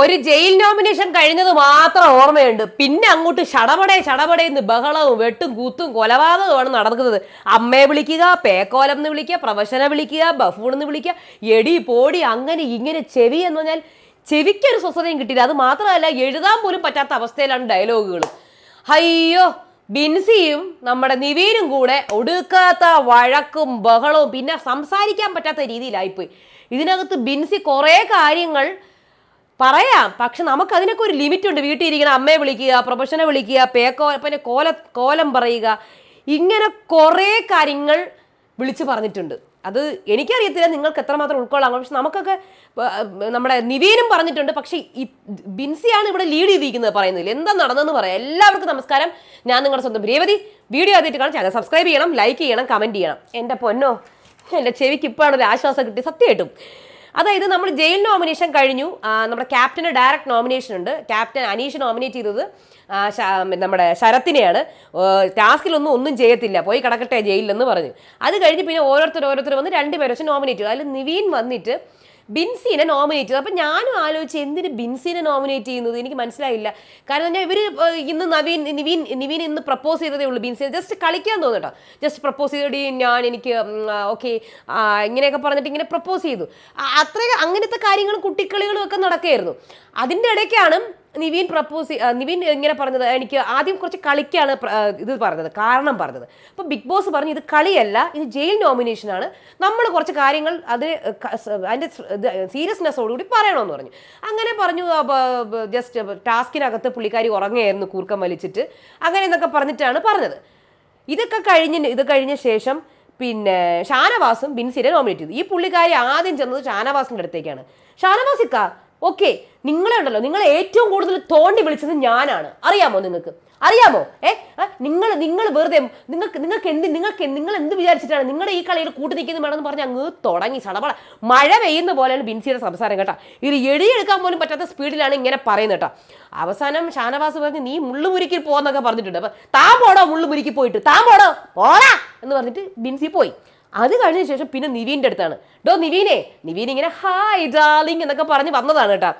ഒരു jail nomination കഴിഞ്ഞത് മാത്രം ഓർമ്മയുണ്ട്. പിന്നെ അങ്ങോട്ട് ഷടപടേ ഷടപടേന്ന് ബഹളവും വെട്ടും കൂത്തും കൊലപാതകമാണ് നടക്കുന്നത്. അമ്മയെ വിളിക്കുക പേക്കോലം എന്ന് വിളിക്കുക പ്രൊഫഷനെ വിളിക്കുക ബഫൂൺ എന്ന് വിളിക്കുക എടി പോടി അങ്ങനെ ഇങ്ങനെ ചെവി എന്ന് പറഞ്ഞാൽ ചെവിക്കൊരു സ്വസ്ഥതയും കിട്ടിയില്ല. അത് മാത്രമല്ല എഴുതാൻ പോലും പറ്റാത്ത അവസ്ഥയിലാണ് ഡയലോഗുകൾ. അയ്യോ ബിൻസിയും നമ്മുടെ നിവീനും കൂടെ ഒടുക്കാത്ത വഴക്കും ബഹളവും പിന്നെ സംസാരിക്കാൻ പറ്റാത്ത രീതിയിലായിപ്പോയി. ഇതിനകത്ത് ബിൻസി കുറേ കാര്യങ്ങൾ പറയാം. പക്ഷെ നമുക്ക് അതിനൊക്കെ ഒരു ലിമിറ്റ് ഉണ്ട് വീട്ടിൽ ഇരിക്കുന്ന അമ്മയെ വിളിക്കുക പ്രൊഫഷനെ വിളിക്കുക പേക്കോ പിന്നെ കോല കോലം പറയുക. ഇങ്ങനെ കുറേ കാര്യങ്ങൾ വിളിച്ചു പറഞ്ഞിട്ടുണ്ട്. അത് എനിക്കറിയത്തില്ല നിങ്ങൾക്ക് എത്രമാത്രം ഉൾക്കൊള്ളാം. പക്ഷെ നമുക്കൊക്കെ നമ്മുടെ നിവീനും പറഞ്ഞിട്ടുണ്ട്. പക്ഷേ ഈ ബിൻസിയാണ് ഇവിടെ ലീഡ് ചെയ്തിരിക്കുന്നത് പറയുന്നതിൽ എന്താ നടന്നതെന്ന് പറയാം. എല്ലാവർക്കും നമസ്കാരം. ഞാൻ നിങ്ങളുടെ സ്വന്തം രേവതി. വീഡിയോ ആദ്യമായിട്ട് കാണാം ചാനൽ സബ്സ്ക്രൈബ് ചെയ്യണം ലൈക്ക് ചെയ്യണം കമന്റ് ചെയ്യണം. എന്റെ പൊന്നോ എന്റെ ചെവിക്ക് ഇപ്പോഴാണ് ഒരു ആശ്വാസം കിട്ടി സത്യമായിട്ടും. അതായത് നമ്മൾ ജയിൽ നോമിനേഷൻ കഴിഞ്ഞു. നമ്മുടെ ക്യാപ്റ്റന് ഡയറക്റ്റ് നോമിനേഷൻ ഉണ്ട്. ക്യാപ്റ്റൻ അനീഷ് നോമിനേറ്റ് ചെയ്തത് നമ്മുടെ ശരത്തിനെയാണ്. ടാസ്കിലൊന്നും ഒന്നും ചെയ്യത്തില്ല. പോയി കിടക്കട്ടെ ജയിലിലെന്ന് പറഞ്ഞു. അത് കഴിഞ്ഞ് പിന്നെ ഓരോരുത്തർ ഓരോരുത്തർ വന്ന് രണ്ടുപേരെ വെച്ച് നോമിനേറ്റ് ചെയ്തു. അതിൽ നിവീൻ വന്നിട്ട് ബിൻസിനെ നോമിനേറ്റ് ചെയ്തു. അപ്പം ഞാനും ആലോചിച്ച് എന്തിന് ബിൻസിനെ നോമിനേറ്റ് ചെയ്യുന്നത്? എനിക്ക് മനസ്സിലായില്ല. കാരണം ഞാൻ ഇവർ ഇന്ന് നവീൻ നിവീൻ നിവീൻ ഇന്ന് പ്രപ്പോസ് ചെയ്തതേ ഉള്ളൂ ബിൻസിനെ. ജസ്റ്റ് കളിക്കാൻ തോന്നുട്ടോ ജസ്റ്റ് പ്രപ്പോസ് ചെയ്തടി ഞാൻ എനിക്ക് ഓക്കെ ഇങ്ങനെയൊക്കെ പറഞ്ഞിട്ട് ഇങ്ങനെ പ്രപ്പോസ് ചെയ്തു. അത്ര അങ്ങനത്തെ കാര്യങ്ങളും കുട്ടിക്കളികളും ഒക്കെ നടക്കുകയായിരുന്നു. അതിന്റെ ഇടയ്ക്കാണ് നിവീൻ പ്രപ്പോസ് നിവീൻ ഇങ്ങനെ പറഞ്ഞത് എനിക്ക് ആദ്യം കുറച്ച് കളിക്കാണ് ഇത് പറഞ്ഞത് കാരണം പറഞ്ഞത്. അപ്പോൾ ബിഗ് ബോസ് പറഞ്ഞു ഇത് കളിയല്ല ഇത് ജയിൽ നോമിനേഷനാണ് നമ്മൾ കുറച്ച് കാര്യങ്ങൾ അത് അതിന്റെ സീരിയസ്നെസ്സോടുകൂടി പറയണമെന്ന് പറഞ്ഞു. അങ്ങനെ പറഞ്ഞു ജസ്റ്റ് ടാസ്കിനകത്ത് പുള്ളിക്കാരി ഉറങ്ങുകയായിരുന്നു കൂർക്കം വലിച്ചിട്ട്. അങ്ങനെ എന്നൊക്കെ പറഞ്ഞിട്ടാണ് പറഞ്ഞത്. ഇതൊക്കെ കഴിഞ്ഞ് ഇത് കഴിഞ്ഞ ശേഷം പിന്നെ ഷാനവാസും ബിൻസിനെ നോമിനേറ്റ് ചെയ്തു. ഈ പുള്ളിക്കാരി ആദ്യം ചെന്നത് ഷാനവാസിന്റെ അടുത്തേക്കാണ്. ഷാനവാസിക്ക ഓക്കെ നിങ്ങളുണ്ടല്ലോ. നിങ്ങൾ ഏറ്റവും കൂടുതൽ തോണ്ടി വിളിച്ചത് ഞാനാണ്. അറിയാമോ നിങ്ങൾക്ക്? അറിയാമോ? ഏ? നിങ്ങൾ നിങ്ങൾ വെറുതെ നിങ്ങൾക്ക് നിങ്ങൾക്ക് എന്ത് നിങ്ങൾക്ക് നിങ്ങൾ എന്ത് വിചാരിച്ചിട്ടാണ് നിങ്ങളുടെ ഈ കളിയിൽ കൂട്ടി നിൽക്കുന്ന എന്ന് പറഞ്ഞ് അങ്ങ് തുടങ്ങി. സടപട മഴ പെയ്യുന്ന പോലെയാണ് ബിൻസിയുടെ സംസാരം കേട്ടോ. ഇത് എഴുതിയെടുക്കാൻ പോലും പറ്റാത്ത സ്പീഡിലാണ് ഇങ്ങനെ പറയുന്നത് കേട്ടോ. അവസാനം ഷാനവാസ് പറഞ്ഞ് നീ മുള്ളുമുരുക്കി പോന്നൊക്കെ പറഞ്ഞിട്ടുണ്ട്. അപ്പൊ താൻ പോടോ മുള്ളുമുരുക്കി പോയിട്ട്? താൻ പോടോ പോടാ. എന്ന് പറഞ്ഞിട്ട് ബിൻസി പോയി. അത് കഴിഞ്ഞ ശേഷം പിന്നെ നിവീന്റെ അടുത്താണ്. ഡോ നിവീനെ നിവീൻ ഇങ്ങനെ ഹായ് ഡാർലിംഗ് എന്നൊക്കെ പറഞ്ഞ് വന്നതാണ് കേട്ടോ.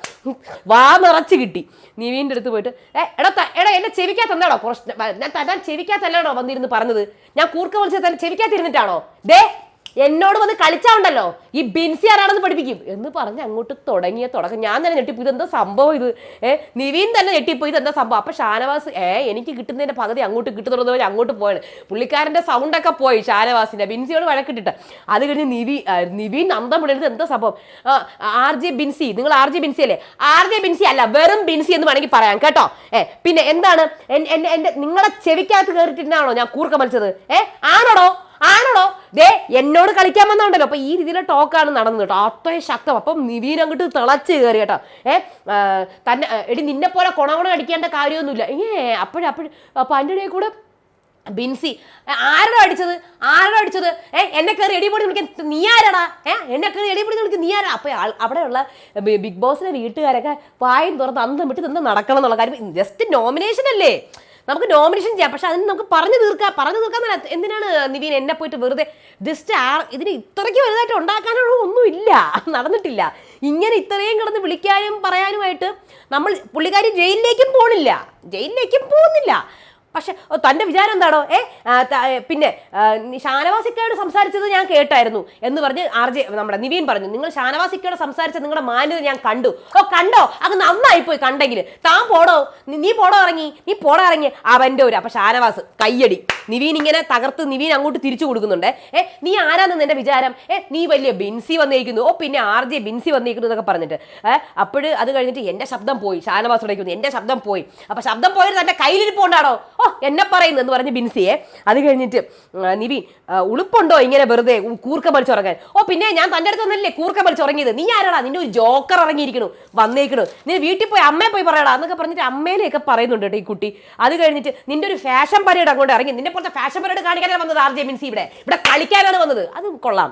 വാ നിറച്ച് കിട്ടി. നിവീന്റെ അടുത്ത് പോയിട്ട് ഏ എടാ എടാ എന്നെ ചെവിക്കാത്തന്നാണോ കുറച്ച് ഞാൻ തരാൻ ചെവിക്കാത്തല്ലാടോ വന്നിരുന്ന് പറഞ്ഞത്? ഞാൻ കൂർക്ക വിളിച്ചത് തന്നെ ചെവിക്കാത്തിരുന്നിട്ടാണോ ദേ എന്നോട് വന്ന് കളിച്ചാണ്ടല്ലോ ഈ ബിൻസി ആരാണെന്ന് പഠിപ്പിക്കും. എന്ന് പറഞ്ഞ് അങ്ങോട്ട് തുടങ്ങിയ തുടക്കം. ഞാൻ തന്നെ ഞെട്ടിപ്പോ ഇതെന്താ സംഭവം ഇത്? ഏ നിവീൻ തന്നെ ഞെട്ടിപ്പോ ഇതെന്താ സംഭവം? അപ്പൊ ഷാനവാസ് ഏ എനിക്ക് കിട്ടുന്നതിന്റെ പകുതി അങ്ങോട്ട് കിട്ടുന്നുള്ളവർ അങ്ങോട്ട് പോയാണ്. പുള്ളിക്കാരന്റെ സൗണ്ടൊക്കെ പോയി ഷാനവാസിന്റെ. ബിൻസിയോട് വഴക്കിട്ടിട്ട്. അത് കഴിഞ്ഞ് നിവി നിവിൻ അന്തം വിടരുത്. എന്താ സംഭവം? R J Binsi. നിങ്ങൾ ആർ ജെ ബിൻസി അല്ലേ? ആർ ജെ ബിൻസി അല്ല വെറും ബിൻസി എന്ന് വേണമെങ്കിൽ പറയാം കേട്ടോ. ഏ പിന്നെ എന്താണ്? എന്റെ നിങ്ങളെ ചെവിക്കകത്ത് കയറിയിട്ടാണോ ഞാൻ കൂർക്ക മലിച്ചത് ഏ ആണോടോ? ആണോടോ ദേ എന്നോട് കളിക്കാൻ വന്നോണ്ടല്ലോ. അപ്പൊ ഈ രീതിയിലെ ടോക്കാണ് നടന്നത് കേട്ടോ. അത്രയും ശക്തം. അപ്പം നിവീൻ അങ്ങോട്ട് തിളച്ച് കയറി കേട്ടോ. ഏ തന്നെ എടി നിന്നെ പോലെ കൊണകൊണ അടിക്കേണ്ട കാര്യമൊന്നുമില്ല. ഏ അപ്പോഴപ്പോഴും അപ്പോഴും അപ്പൊ അതിന്റെ ഇടയിൽ കൂടെ ബിൻസി ഏ, ആരാടാ അടിച്ചത്? ആരാടാ അടിച്ചത്? ഏ എന്നെ കയറി എടിപൊടി വിളിക്കാൻ നീ ആരാടാ? ഏ എന്നെ കയറി എടിപൊടി വിളിക്കാൻ നീ ആരാ? അപ്പൊ അവിടെയുള്ള ബിഗ് ബോസിന്റെ വീട്ടുകാരൊക്കെ വായും തുറന്ന് അന്തം വിട്ട് നിന്ന് നടക്കണം എന്നുള്ള കാര്യം. ജസ്റ്റ് നോമിനേഷൻ അല്ലേ? നമുക്ക് നോമിനേഷൻ ചെയ്യാം. പക്ഷെ അതിന് നമുക്ക് പറഞ്ഞു തീർക്കാം. പറഞ്ഞു തീർക്കാൻ എന്തിനാണ് നിവീൻ എന്നെ പോയിട്ട് വെറുതെ ജസ്റ്റ് ആ ഇതിന് ഇത്രയ്ക്ക് വലുതായിട്ട് ഉണ്ടാക്കാനുള്ള ഒന്നുമില്ല. നടന്നിട്ടില്ല. ഇങ്ങനെ ഇത്രയും കിടന്ന് വിളിക്കാനും പറയാനുമായിട്ട് നമ്മൾ പുള്ളിക്കാരി ജയിലിലേക്കും പോണില്ല. ജയിലിലേക്കും പോകുന്നില്ല. പക്ഷെ ഓ, തന്റെ വിചാരം എന്താണോ? ഏ പിന്നെ ഷാനവാസിക്കയോട് സംസാരിച്ചത് ഞാൻ കേട്ടായിരുന്നു എന്ന് പറഞ്ഞ് ആർ ജെ നമ്മുടെ നിവീൻ പറഞ്ഞു. നിങ്ങൾ ഷാനവാസിക്കയോട് സംസാരിച്ച നിങ്ങളുടെ മാന്യത ഞാൻ കണ്ടു. ഓ കണ്ടോ? അത് നന്നായി പോയി കണ്ടെങ്കിൽ. താൻ പോടോ? നീ- പോടോ ഇറങ്ങി? നീ പോടോ ഇറങ്ങി. അവന്റെ ഒരു അപ്പൊ ഷാനവാസ് കയ്യടി. നിവീൻ ഇങ്ങനെ തകർത്ത് നിവീൻ അങ്ങോട്ട് തിരിച്ചു കൊടുക്കുന്നുണ്ട്. ഏ നീ ആരാന്ന് നിന്റെ വിചാരം? ഏ നീ വലിയ ബിൻസി വന്നിരിക്കുന്നു. ഓ പിന്നെ ആർ ജെ ബിൻസി വന്നിരിക്കുന്നു എന്നൊക്കെ പറഞ്ഞിട്ട്. ഏ അപ്പോഴ് അത് കഴിഞ്ഞിട്ട് എന്റെ ശബ്ദം പോയി. ഷാനവാസ് ഉടയ്ക്കുന്നു എന്റെ ശബ്ദം പോയി. അപ്പൊ ശബ്ദം പോയത് തന്റെ കയ്യിലിരിപ്പുണ്ടാണോ? എന്നെ പറയുന്നു എന്ന് പറഞ്ഞ് ബിൻസിയെ. അത് കഴിഞ്ഞിട്ട് നിവി ഉളുപ്പുണ്ടോ ഇങ്ങനെ വെറുതെ കൂർക്ക വലിച്ചുറങ്ങാൻ ഓ പിന്നെ ഞാൻ തന്റെ അടുത്ത് നിന്നല്ലേ കൂർക്ക വലിച്ചുറങ്ങിയത് നീ ആരാടാ? നിന്റെ ഒരു ജോക്കർ ഇറങ്ങിയിരിക്കണു വന്നേക്കണു. നീ വീട്ടിൽ പോയി അമ്മയെ പോയി പറയടാ എന്നൊക്കെ പറഞ്ഞിട്ട് അമ്മേനെയൊക്കെ പറയുന്നുണ്ട് കേട്ടോ ഈ കുട്ടി. അത് കഴിഞ്ഞിട്ട് നിന്റെ ഒരു ഫാഷൻ പരേഡ് അങ്ങോട്ട് ഇറങ്ങി. നിന്നെ പോലത്തെ ഫാഷൻ പരേഡ് കാണിക്കാനാണ് വന്നത് ആർ ജെ ബിൻസി ഇവിടെ. ഇവിടെ കളിക്കാനാണ് വന്നത്. അത് കൊള്ളാം.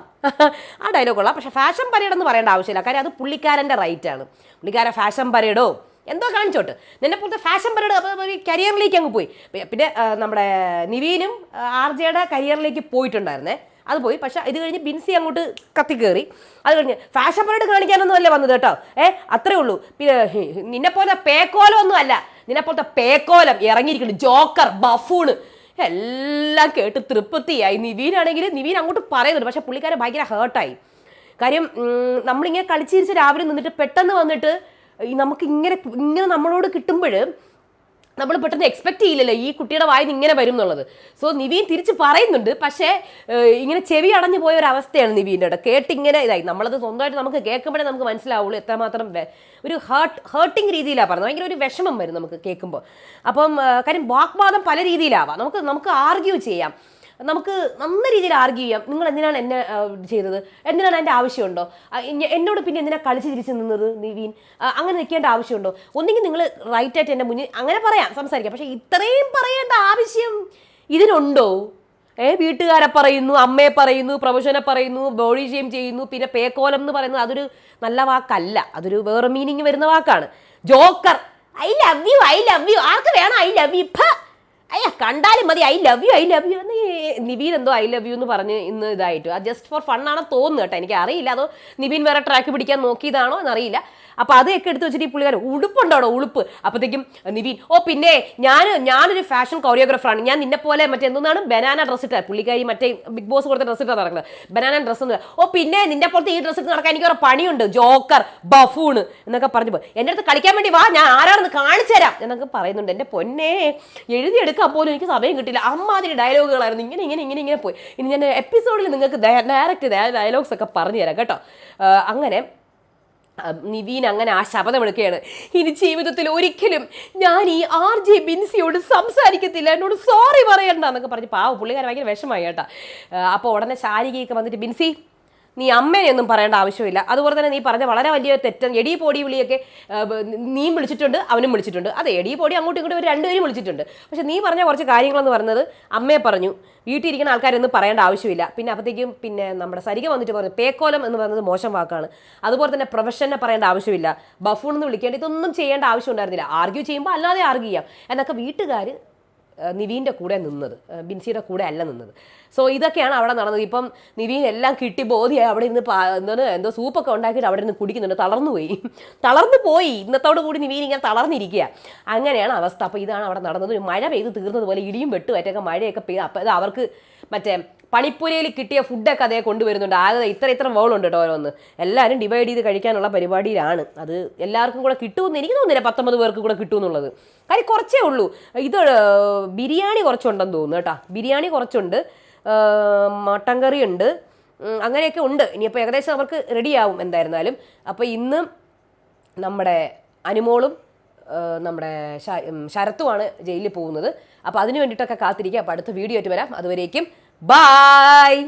ആ ഡയലോഗ് കൊള്ളാം. പക്ഷേ ഫാഷൻ പരേഡ് എന്ന് പറയേണ്ട ആവശ്യമില്ല. കാര്യം അത് പുള്ളിക്കാരന്റെ റൈറ്റാണ് പുള്ളിക്കാരൻ ഫാഷൻ പരേഡോ എന്തോ കാണിച്ചോട്ട്. നിന്നെ പോലത്തെ ഫാഷൻ പരേഡ് അപ്പോൾ കരിയറിലേക്ക് അങ്ങ് പോയി. പിന്നെ നമ്മുടെ നിവീനും ആർ ജെയുടെ കരിയറിലേക്ക് പോയിട്ടുണ്ടായിരുന്നേ. അത് പോയി. പക്ഷെ ഇത് കഴിഞ്ഞ് ബിൻസി അങ്ങോട്ട് കത്തി കത്തിക്കേറി. അത് കഴിഞ്ഞ് ഫാഷൻ പരേഡ് കാണിക്കാനൊന്നും അല്ല വന്നത് കേട്ടോ. ഏ അത്രേ ഉള്ളൂ. പിന്നെ നിന്നെ പോലെ പേക്കോലം ഒന്നും അല്ല. നിന്നെ പോലത്തെ പേക്കോലം. ഇറങ്ങിയിരിക്കുന്നു ജോക്കർ ബഫൂണ്. എല്ലാം കേട്ട് തൃപ്തിയായി. നിവീനാണെങ്കിൽ നിവീൻ അങ്ങോട്ട് പറയുന്നുണ്ട്. പക്ഷേ പുള്ളിക്കാരൻ ഭയങ്കര ഹേർട്ടായി കാര്യം നമ്മളിങ്ങനെ കളിച്ചിരിച്ച് രാവിലെ നിന്നിട്ട് പെട്ടെന്ന് വന്നിട്ട് ഈ നമുക്ക് ഇങ്ങനെ ഇങ്ങനെ നമ്മളോട് കിട്ടുമ്പോൾ നമ്മൾ പെട്ടെന്ന് എക്സ്പെക്ട് ചെയ്യില്ലല്ലോ ഈ കുട്ടിയുടെ വായിന്ന് ഇങ്ങനെ വരും എന്നുള്ളത്. സോ നിവീൻ തിരിച്ച് പറയുന്നുണ്ട്. പക്ഷേ ഇങ്ങനെ ചെവി അടഞ്ഞു പോയ ഒരു അവസ്ഥയാണ് നിവീന്റെ അവിടെ കേട്ടിങ്ങനെ ഇതായി. നമ്മളത് സ്വന്തമായിട്ട് നമുക്ക് കേൾക്കുമ്പോഴേ നമുക്ക് മനസ്സിലാവുള്ളൂ. എത്രമാത്രം ഒരു ഹേർട്ട് ഹേർട്ടിങ് രീതിയിലാണ് പറഞ്ഞത് ഭയങ്കര ഒരു വിഷമം വരും നമുക്ക് കേൾക്കുമ്പോൾ. അപ്പം കാര്യം വാക്വാദം പല രീതിയിലാവാം. നമുക്ക് നമുക്ക് ആർഗ്യൂ ചെയ്യാം. നമുക്ക് നല്ല രീതിയിൽ ആർഗ്യൂ ചെയ്യാം. നിങ്ങൾ എന്തിനാണ് എന്നെ ചെയ്തത്? എന്തിനാണ് എന്റെ ആവശ്യമുണ്ടോ? എന്നോട് പിന്നെ എന്തിനാ കളിച്ച് തിരിച്ച് നിന്നത് നിവീൻ? അങ്ങനെ നിൽക്കേണ്ട ആവശ്യമുണ്ടോ? ഒന്നെങ്കിൽ നിങ്ങൾ റൈറ്റ് ആയിട്ട് എന്റെ മുന്നിൽ അങ്ങനെ പറയാം സംസാരിക്കാം. പക്ഷേ ഇത്രയും പറയേണ്ട ആവശ്യം ഇതിനുണ്ടോ? ഏ വീട്ടുകാരെ പറയുന്നു അമ്മയെ പറയുന്നു പ്രൊഫഷനെ പറയുന്നു ബോഡി ഷെയിം ചെയ്യുന്നു പിന്നെ പേക്കോലം എന്ന് പറയുന്നത് അതൊരു നല്ല വാക്കല്ല. അതൊരു വേറെ മീനിങ് വരുന്ന വാക്കാണ്. Joker I love you I love you ആർക്ക് വേണം ഐ ലവ് യു ഇപ്പം അയ്യ കണ്ടാലും മതി. I love you I love you എന്ന് നിവിൻ എന്തോ ഐ ലവ് യു എന്ന് പറഞ്ഞ് ഇന്ന് ഇതായിട്ട്. ആ ജസ്റ്റ് ഫോർ ആണെന്ന് തോന്നുന്നു കേട്ടോ. എനിക്ക് അറിയില്ല അതോ നിവിൻ വേറെ ട്രാക്ക് പിടിക്കാൻ നോക്കിയതാണോ എന്നറിയില്ല. അപ്പൊ അതൊക്കെ എടുത്ത് വെച്ചിട്ട് ഈ പുള്ളിക്കാരൻ ഉടുപ്പുണ്ടോ ഉളുപ്പ്. അപ്പോഴത്തേക്കും നിവിൻ ഓ പിന്നെ ഞാൻ ഞാനൊരു ഫാഷൻ കൊറിയോഗ്രാഫറാണ് ഞാൻ നിന്നെ പോലെ മറ്റേ എന്താണ് ബനാന ഡ്രസ്സ് ഇട്ട പുള്ളിക്കാരി മറ്റേ ബിഗ് ബോസ് കൊടുത്ത ഡ്രസ്സ് ഇട്ടാണ് നടക്കുന്നത്. ബനാന ഡ്രസ്സ് എന്ന് ഓ പിന്നെ നിന്റെ പോലത്തെ ഈ ഡ്രസ്സ് ഇട്ട് നടക്കാൻ എനിക്ക് ഒരു പണിയുണ്ട്. ജോക്കർ ബഫൂൺ എന്നൊക്കെ പറഞ്ഞു എന്റെ അടുത്ത് കളിക്കാൻ വേണ്ടി വാ. ഞാൻ ആരാണെന്ന് കാണിച്ചു തരാം എന്നൊക്കെ പറയുന്നുണ്ട്. എന്റെ പൊന്നെ എഴുതിയെടുക്കാൻ പോലും എനിക്ക് സമയം കിട്ടില്ല അമ്മാതിരി ഡയലോഗുകളായിരുന്നു. ഇങ്ങനെ ഇങ്ങനെ ഇങ്ങനെ ഇങ്ങനെ പോയി. ഇനി ഞാൻ എപ്പിസോഡിൽ നിങ്ങൾക്ക് ഡയറക്റ്റ് ഡയലോഗ്സ് ഒക്കെ പറഞ്ഞു തരാം കേട്ടോ. അങ്ങനെ നിവീൻ അങ്ങനെ ആ ശപഥമെടുക്കുകയാണ് ഇനി ജീവിതത്തിൽ ഒരിക്കലും ഞാൻ ഈ ആർ ജെ ബിൻസിയോട് സംസാരിക്കത്തില്ല. എന്നോട് സോറി പറയണ്ട എന്നൊക്കെ പറഞ്ഞ് പാവ പുള്ളിക്കാരൻ ഭയങ്കര വിഷമായി കേട്ടോ. അപ്പോൾ ഉടനെ ശാരികയൊക്കെ വന്നിട്ട് ബിൻസി നീ അമ്മേനെയൊന്നും പറയേണ്ട ആവശ്യമില്ല. അതുപോലെ തന്നെ നീ പറഞ്ഞ വളരെ വലിയ തെറ്റൻ എടി പൊടി വിളിയൊക്കെ നീ വിളിച്ചിട്ടുണ്ട് അവനും വിളിച്ചിട്ടുണ്ട്. അതെ എടി പൊടി അങ്ങോട്ടും ഇങ്ങോട്ടും രണ്ടുപേരും വിളിച്ചിട്ടുണ്ട്. പക്ഷെ നീ പറഞ്ഞ കുറച്ച് കാര്യങ്ങളെന്ന് പറഞ്ഞത് അമ്മയെ പറഞ്ഞു. വീട്ടിലിരിക്കുന്ന ആൾക്കാരൊന്നും പറയേണ്ട ആവശ്യമില്ല. പിന്നെ അപ്പോഴത്തേക്കും പിന്നെ നമ്മുടെ സരിക വന്നിട്ട് പറഞ്ഞു പേക്കോലം എന്ന് പറയുന്നത് മോശം വാക്കാണ്. അതുപോലെ തന്നെ പ്രൊഫഷനെ പറയേണ്ട ആവശ്യമില്ല. ബഫൂൺ എന്ന് വിളിക്കേണ്ട ഇതൊന്നും ചെയ്യേണ്ട ആവശ്യം ഉണ്ടായിരുന്നില്ല. ആർഗ്യൂ ചെയ്യുമ്പോൾ അല്ലാതെ ആർഗ്യൂ ചെയ്യാം. എന്നൊക്കെ വീട്ടുകാർ നിവീന്റെ കൂടെ നിന്നത് ബിൻസിയുടെ കൂടെ അല്ല നിന്നത്. സോ ഇതൊക്കെയാണ് അവിടെ നടന്നത്. ഇപ്പം നിവീൻ എല്ലാം കിട്ടി ബോധിയായി. അവിടെ ഇന്ന് എന്താണ് എന്തോ സൂപ്പൊക്കെ ഉണ്ടാക്കിയിട്ട് അവിടെ നിന്ന് കുടിക്കുന്നുണ്ട്. തളർന്നു പോയി. തളർന്നു പോയി. ഇന്നത്തോടു കൂടി നിവീൻ ഇങ്ങനെ തളർന്നിരിക്കുക. അങ്ങനെയാണ് അവസ്ഥ. അപ്പോൾ ഇതാണ് അവിടെ നടന്നത്. ഒരു മഴ പെയ്ത് തീർന്നതുപോലെ ഇടിയും വെട്ടുമായിട്ടൊക്കെ മഴയൊക്കെ പെയ്ത്. അപ്പോൾ ഇത് അവർക്ക് മറ്റേ പണിപ്പുരയിൽ കിട്ടിയ ഫുഡൊക്കെ അതേ കൊണ്ടുവരുന്നുണ്ട്. ആകെ ഇത്ര ഇത്ര വോളുണ്ട് കേട്ടോ ഓരോന്ന്. എല്ലാവരും ഡിവൈഡ് ചെയ്ത് കഴിക്കാനുള്ള പരിപാടിയിലാണ്. അത് എല്ലാവർക്കും കൂടെ കിട്ടുമെന്ന് എനിക്ക് തോന്നുന്നില്ല. പത്തൊമ്പത് പേർക്ക് കൂടെ കിട്ടുമെന്നുള്ളത്. കാര്യം കുറച്ചേ ഉള്ളൂ. ഇത് ബിരിയാണി കുറച്ചുണ്ടെന്ന് തോന്നുന്നു കേട്ടോ. ബിരിയാണി കുറച്ചുണ്ട്. മട്ടൻ കറി ഉണ്ട് അങ്ങനെയൊക്കെ ഉണ്ട്. ഇനിയിപ്പോൾ ഏകദേശം അവർക്ക് റെഡിയാവും എന്തായിരുന്നാലും. അപ്പോൾ ഇന്ന് നമ്മുടെ അനുമോളും നമ്മുടെ ശരത്തുമാണ് ജയിലിൽ പോകുന്നത്. അപ്പോൾ അതിന് വേണ്ടിയിട്ടൊക്കെ കാത്തിരിക്കുക അപ്പോൾ അടുത്ത വീഡിയോ ആയിട്ട് വരാം. അതുവരേക്കും ബായ്!